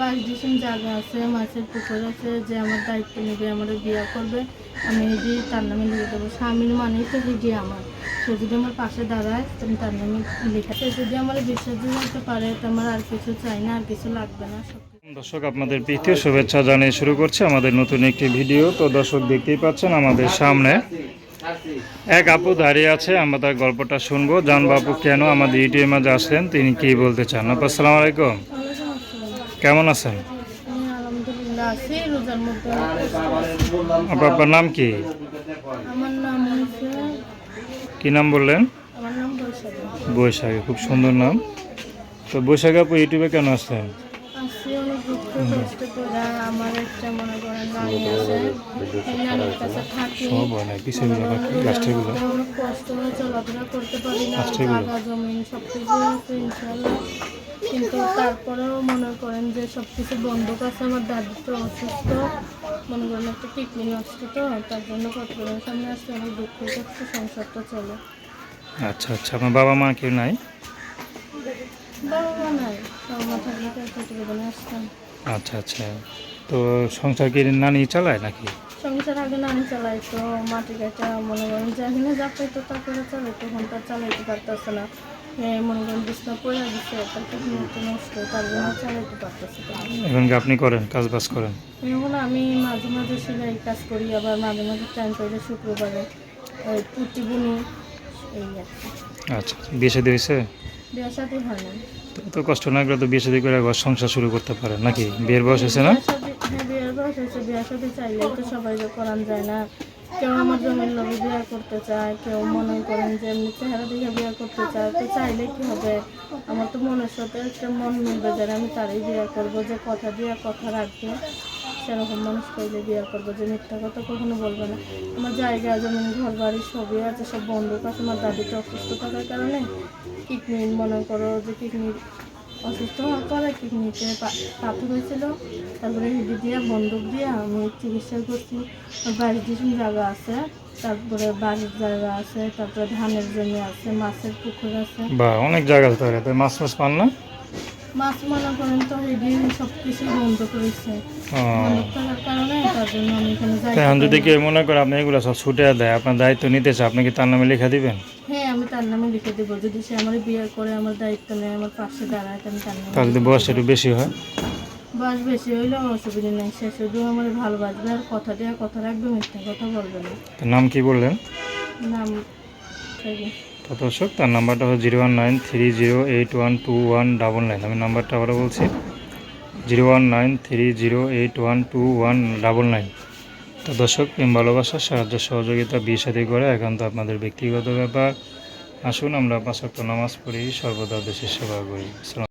বাইশ ডিসেম্বর জায়গা আছে, মাছের পুকুর আছে, যে আমার দায়িত্ব নেবে আমার বিয়ে করবে, আমি যদি তার নামে লিখে দেবো, স্বামীর মানেই তো হিজি আমার। সে যদি আমার পাশে দাঁড়ায় তুমি তার নামে লিখে সে যদি আমার বিশ্বাস দিতে পারে, তো আমার আর কিছু চাই না, আর কিছু লাগবে না দর্শক, আপনাদের প্রীতীয় শুভেচ্ছা জানিয়ে শুরু করছে আমাদের নতুন একটি ভিডিও। তো দর্শক, দেখতেই পাচ্ছেন আমাদের সামনে এক আপু দাঁড়িয়ে আছে, আমরা তার গল্পটা শুনব। জান বাপু কেন আমাদের ইউটিউবের মাঝে আসলেন, তিনি কি বলতে চান? আপু, আসসালামু আলাইকুম। কষ্ট আছেন? আপনার আপনার নাম কি? কি নাম বললেন? বৈশাখী। খুব সুন্দর নাম। তো বৈশাখী আপু ইউটিউবে কেন আসলেন আমার সব অনেক কিছু ইনশাল্লাহ কিন্তু তারপরেও মনে করেন যে সব কিছু বন্ধক আছে আমার দাদু তো অসুস্থ মনে করেন একটা কিডনি নষ্ট তো তার জন্য কতগুলোর সামনে আসছে অনেক দুঃখ করছে সংসারটা চলে আচ্ছা আচ্ছা আপনার বাবা মা কেউ নাই? বাবা মা নাই, বাবা মা থাকলে তো প্রতিবেদনে আসতাম। আচ্ছা আচ্ছা। তো সংসার কি নানি চালায় নাকি? সংসার আগে নানি চালাইতো মাটি কাটা মনে করেন যে এখানে যা পাইতো তা করে চালাই তখন তার চালাইতে পারতেছে না। মনে করেন বিছনা পড়ে দিচ্ছে তার নষ্ট তার জন্য চালাইতে পারতেছে এখন কি আপনি করেন কাজ বাজ করেন? এখন আমি মাঝে মাঝে সেলাই কাজ করি আবার মাঝে মাঝে টাইম পাইলে শুক্রবারে ওই পুটি বুনি এই আর আচ্ছা বিয়ে শাদী হয়েছে? বিয়ে সাথে হয় না তো এত কষ্ট না করে তো বিয়ে শাদী করে ঘর সংসার শুরু করতে পারে, নাকি? বিয়ের বয়স হয়েছে না? শাদী- হ্যাঁ বিয়ের বয়স হয়েছে। বিয়ে সাথে চাইলেই তো সবাই করান যায় না। কেউ আমার জমির লোভে বিয়ে করতে চায়, কেউ মনে করেন যে এমনি চেহারা দেখে বিয়ে করতে চায়, তো চাইলে কি হবে? আমার তো মনের সাথে একটা মন মিলবে যে আমি তারই বিয়ে করব, যে কথা দিয়ে কথা রাখবে। সেরকম মানুষ পাইলে বিয়ে করব, যে মিথ্যা কথা কখনো বলবে না। আমার জায়গা যেমন ঘর বাড়ি সবই আছে, সব বন্ধু আছে। আমার দাদিটা অসুস্থ থাকার কারণে কিডনি মনে করো যে কিডনির অসুস্থ হওয়ার পরে কিডনিতে পাথর হয়েছিল তারপরে হিডি দিয়ে বন্দুক দিয়ে আমি চিকিৎসা করছি। বাড়ির যেসব জায়গা আছে তারপরে বাড়ির জায়গা আছে তারপরে ধানের জমি আছে মাছের পুকুর আছে। বা অনেক জায়গা আছে তাহলে। মাছ মাছ পান না? মাছ মনে করেন তো হিডি সব কিছু বন্ধ করেছে। বন্ধ কারণে তার জন্য আমি এখানে যাই এখন যদি কেউ মনে করে আপনি এগুলো সব ছুটে দেয় আপনার দায়িত্ব নিতে চায় আপনি কি তার নামে লেখা দিবেন? তার নামে লিখে দেবো। যদি সে আমার বিয়ে করে আমার দায়িত্ব নেয় আমার পাশে দাঁড়ায় তো আমি তার নামে যদি বয়সটা একটু বেশি হয়। বয়স বেশি হইলেও অসুবিধা নেই। সে শুধু আমার ভালোবাসবে আর কথা দিয়ে কথা রাখবে মিথ্যা কথা বলবে না। তার নাম কি বললেন? নাম তো দর্শক তার নাম্বারটা হলো zero one nine three zero eight one two one double nine. আমি নাম্বারটা আবারও বলছি। Zero one nine three zero eight one two one double nine. তো দর্শক প্রেম ভালোবাসা সাহায্য সহযোগিতা বিয়ে সাথে করে একান্ত আপনাদের ব্যক্তিগত ব্যাপার। আসুন আমরা পাঁচ নামাজ পড়ি সর্বদা দেশের সেবা করি।